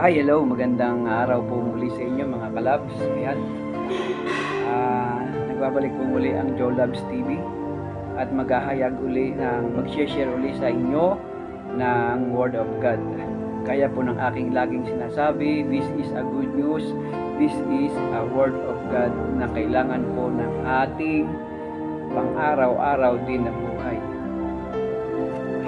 Hi, hello. Magandang araw po muli sa inyo mga kalabs. Ayan. Ah, nagbabalik po muli ang Joe Labs TV at maghahayag uli ng mag-share uli sa inyo ng Word of God. Kaya po ng aking laging sinasabi, this is a good news. This is a Word of God na kailangan po ng ating pang-araw-araw din na buhay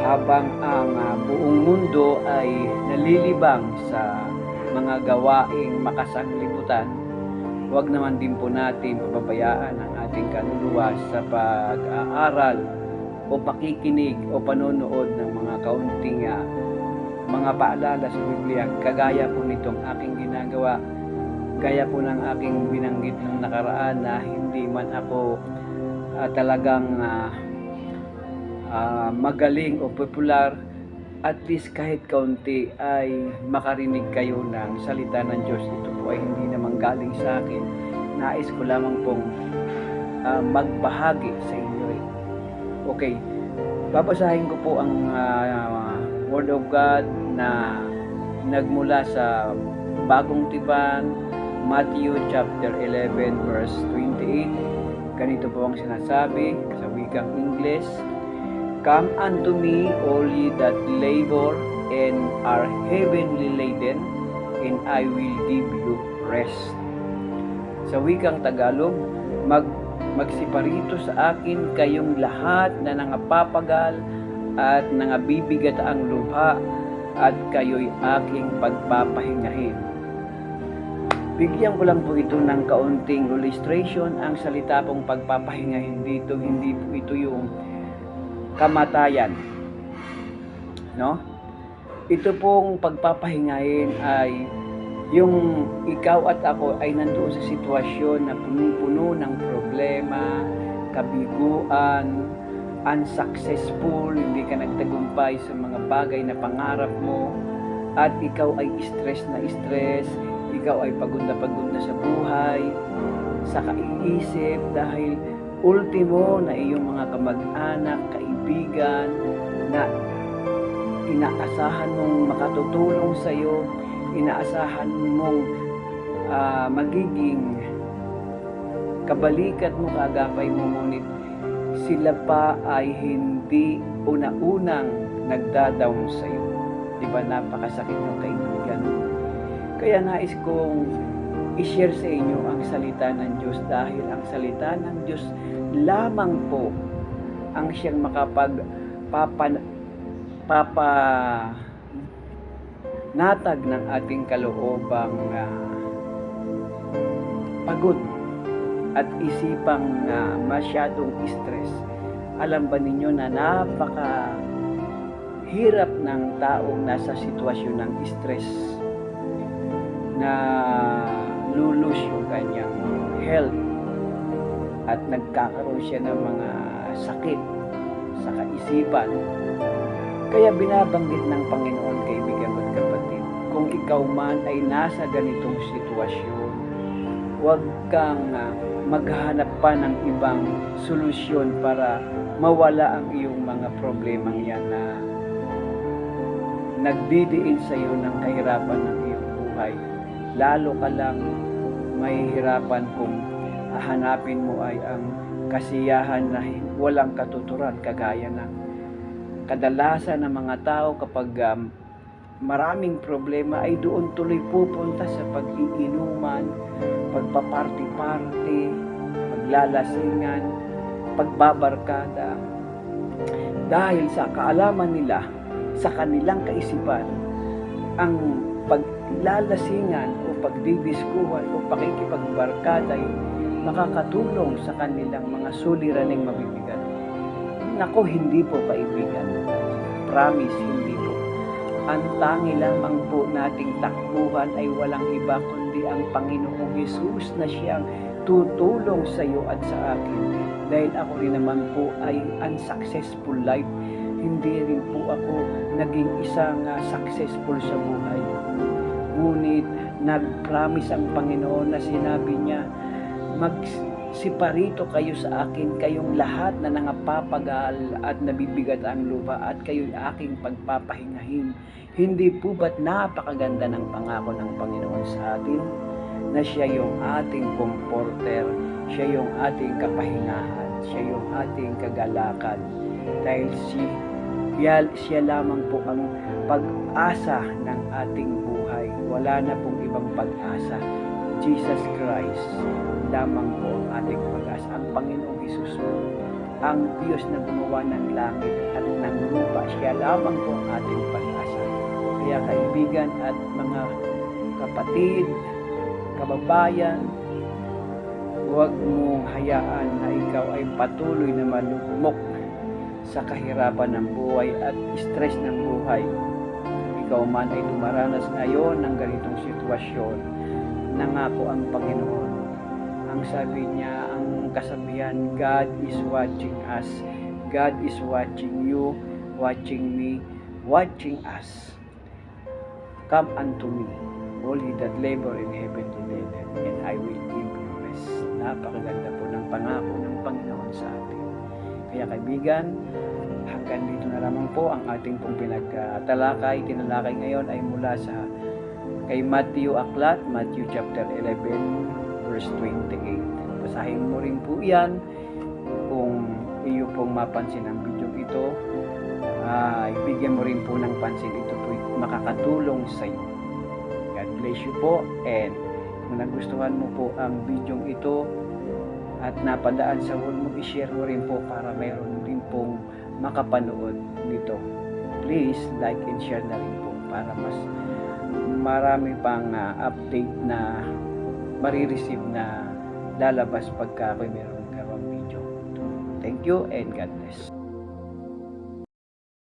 habang ang ah, buong mundo ay nalilibang sa mga gawaing makasanglibutan, huwag naman din po natin pababayaan ang ating kaluluwa sa pag-aaral o pakikinig o panonood ng mga kaunting ah, mga paalala sa Biblia. Kagaya po nitong aking ginagawa gaya po ng aking binanggit ng nakaraan na hindi man ako ah, talagang ah, ah, magaling o popular, at least kahit kaunti ay makarinig kayo ng salita ng Diyos. Ito po ay hindi naman galing sa akin. Nais ko lamang pong ah, magbahagi sa inyo. rin. Okay, babasahin ko po ang ah, Word of God na nagmula sa Bagong Tipan, Matthew chapter 11 verse 28. Ganito po ang sinasabi sa wikang English. Come unto me, all ye that labor and are heavenly laden, and I will give you rest. Sa wikang Tagalog, mag magsiparito sa akin kayong lahat na nangapapagal at nangabibigat ang lubha at kayo'y aking pagpapahingahin. Bigyan ko lang po ito ng kaunting illustration. Ang salita pong pagpapahingahin dito, hindi po ito yung kamatayan. No? Ito pong pagpapahingahin ay yung ikaw at ako ay nandoon sa sitwasyon na punong-puno ng problema, kabiguan, unsuccessful, hindi ka nagtagumpay sa mga bagay na pangarap mo, at ikaw ay stress na stress, ikaw ay pagod na pagod na sa buhay, sa kaiisip dahil ultimo na iyong mga kamag-anak, kaibigan na inaasahan mong makatutulong sa iyo, inaasahan mong ah, magiging kabalikat mo, kagapay mo, ngunit sila pa ay hindi una-unang nagda-down sa iyo. Di ba napakasakit ng kaibigan? Kaya nais kong i-share sa inyo ang salita ng Diyos dahil ang salita ng Diyos lamang po ang siyang makapag papa, papa natag ng ating kaloobang ah, pagod at isipang ah, masyadong stress. Alam ba ninyo na napaka hirap ng taong nasa sitwasyon ng stress na lulus yung kanyang health at nagkakaroon siya ng mga sakit sa kaisipan. Kaya binabanggit ng Panginoon, kaibigan at kapatid, kung ikaw man ay nasa ganitong sitwasyon, huwag kang ah, maghanap pa ng ibang solusyon para mawala ang iyong mga problemang yan na nagdidiin sa iyo ng kahirapan ng iyong buhay. Lalo ka lang mahihirapan kung hahanapin mo ay ang kasiyahan na walang katuturan kagaya ng kadalasan ng mga tao kapag um, maraming problema ay doon tuloy pupunta sa pag-iinuman, pagpaparty-party, paglalasingan, pagbabarkada. Dahil sa kaalaman nila, sa kanilang kaisipan, ang paglalasingan o pagdidiskuhan o pakikipagbarkada ay makakatulong sa kanilang mga suliraning mabibigat. Nako, hindi po kaibigan. Promise, hindi po. Ang tangi lamang po nating takbuhan ay walang iba kundi ang Panginoong Yesus na siyang tutulong sa iyo at sa akin. Dahil ako rin naman po ay unsuccessful life. Hindi rin po ako naging isang ah, successful sa buhay. Ngunit nag-promise ang Panginoon na sinabi niya, mag Siparito kayo sa akin, kayong lahat na nangapapagal at nabibigat ang lupa at kayo'y aking pagpapahingahin. Hindi po ba't napakaganda ng pangako ng Panginoon sa atin na siya yung ating comforter, siya yung ating kapahingahan, siya yung ating kagalakan. Dahil si, siya, siya lamang po ang pag-asa ng ating buhay. Wala na pong ibang pag-asa. Jesus Christ lamang po ang ating pag-asa. Ang Panginoong Isus ang Diyos na gumawa ng langit at ng lupa. Siya lamang po ang ating pag-asa. Kaya kaibigan at mga kapatid, kababayan, huwag mong hayaan na ikaw ay patuloy na malugmok sa kahirapan ng buhay at stress ng buhay. Ikaw man ay dumaranas ngayon ng ganitong sitwasyon, nangako ang Panginoon. Ang sabi niya, ang kasabihan, God is watching us. God is watching you, watching me, watching us. Come unto me, all ye that labor in heavenly labor, and I will give you rest. Napakaganda po ng pangako ng Panginoon sa atin. Kaya kaibigan, hanggang dito na lamang po ang ating pong pinagtalakay. Tinalakay ngayon ay mula sa kay Matthew Aklat, Matthew chapter 11, verse 28. Basahin mo rin po yan kung iyo pong mapansin ang video ito. ah ibigyan mo rin po ng pansin ito po makakatulong sa iyo. God bless you po and kung nagustuhan mo po ang video ito at napadaan sa wall mo, i-share mo rin po para mayroon din pong makapanood nito. Please like and share na rin po para mas marami pang ah, update na marireceive na lalabas pagka may meron karong video. Thank you and God bless.